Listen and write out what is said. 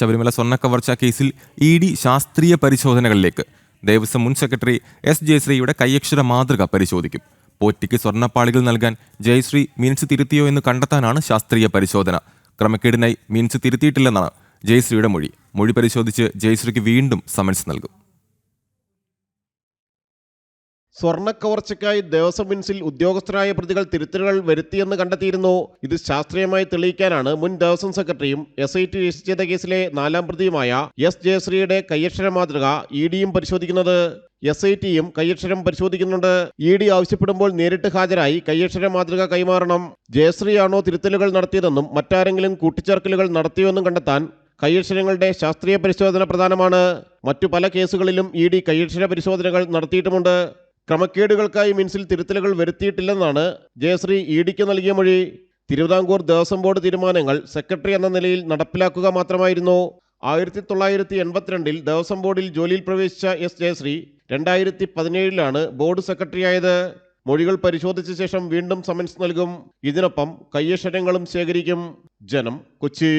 ശബരിമല സ്വർണക്കവർച്ച കേസിൽ E D ശാസ്ത്രീയ പരിശോധനകളിലേക്ക്. ദേവസ്വം മുൻ സെക്രട്ടറി എസ് ജയശ്രീയുടെ കൈയക്ഷര മാതൃക പരിശോധിക്കും. പോറ്റിക്ക് സ്വർണപ്പാളികൾ നൽകാൻ ജയശ്രീ മീൻസ് തിരുത്തിയോ എന്ന് കണ്ടെത്താനാണ് ശാസ്ത്രീയ പരിശോധന. ക്രമക്കേടിനായി മീൻസ് തിരുത്തിയിട്ടില്ലെന്നാണ് ജയശ്രീയുടെ മൊഴി. മൊഴി പരിശോധിച്ച് ജയശ്രീക്ക് വീണ്ടും സമൻസ് നൽകും. സ്വർണക്കവർച്ചയ്ക്കായി ദേവസ്വം മിൻസിൽ ഉദ്യോഗസ്ഥരായ പ്രതികൾ തിരുത്തലുകൾ വരുത്തിയെന്ന് കണ്ടെത്തിയിരുന്നു. ഇത് ശാസ്ത്രീയമായി തെളിയിക്കാനാണ് മുൻ ദേവസ്വം സെക്രട്ടറിയും എസ് ഐ ടി രജിസ്റ്റർ ചെയ്ത കേസിലെ നാലാം പ്രതിയുമായ എസ് ജയശ്രീയുടെ കയ്യക്ഷര മാതൃക ഇ ഡിയും പരിശോധിക്കുന്നത്. എസ് ഐ ടിയും കയ്യക്ഷരം പരിശോധിക്കുന്നുണ്ട്. ഇ ഡി ആവശ്യപ്പെടുമ്പോൾ നേരിട്ട് ഹാജരായി കയ്യക്ഷര മാതൃക കൈമാറണം. ജയശ്രീയാണോ തിരുത്തലുകൾ നടത്തിയതെന്നും മറ്റാരെങ്കിലും കൂട്ടിച്ചേർക്കലുകൾ നടത്തിയോന്നും കണ്ടെത്താൻ കയ്യക്ഷരങ്ങളുടെ ശാസ്ത്രീയ പരിശോധന പ്രധാനമാണ്. മറ്റു പല കേസുകളിലും ഇ ഡി കയ്യക്ഷര പരിശോധനകൾ നടത്തിയിട്ടുമുണ്ട്. ക്രമക്കേടുകൾക്കായി മിൻസിൽ തിരുത്തലുകൾ വരുത്തിയിട്ടില്ലെന്നാണ് ജയശ്രീ ഇ ഡിക്ക് നൽകിയ മൊഴി. തിരുവിതാംകൂർ ദേവസ്വം ബോർഡ് തീരുമാനങ്ങൾ സെക്രട്ടറി എന്ന നിലയിൽ നടപ്പിലാക്കുക മാത്രമായിരുന്നു. ആയിരത്തി തൊള്ളായിരത്തി എൺപത്തിരണ്ടിൽ ദേവസ്വം ബോർഡിൽ ജോലിയിൽ പ്രവേശിച്ച എസ് ജയശ്രീ രണ്ടായിരത്തി പതിനേഴിലാണ് ബോർഡ് സെക്രട്ടറിയായത്. മൊഴികൾ പരിശോധിച്ച ശേഷം വീണ്ടും സമൻസ് നൽകും. ഇതിനൊപ്പം കയ്യക്ഷരങ്ങളും ശേഖരിക്കും. ജനം കൊച്ചി.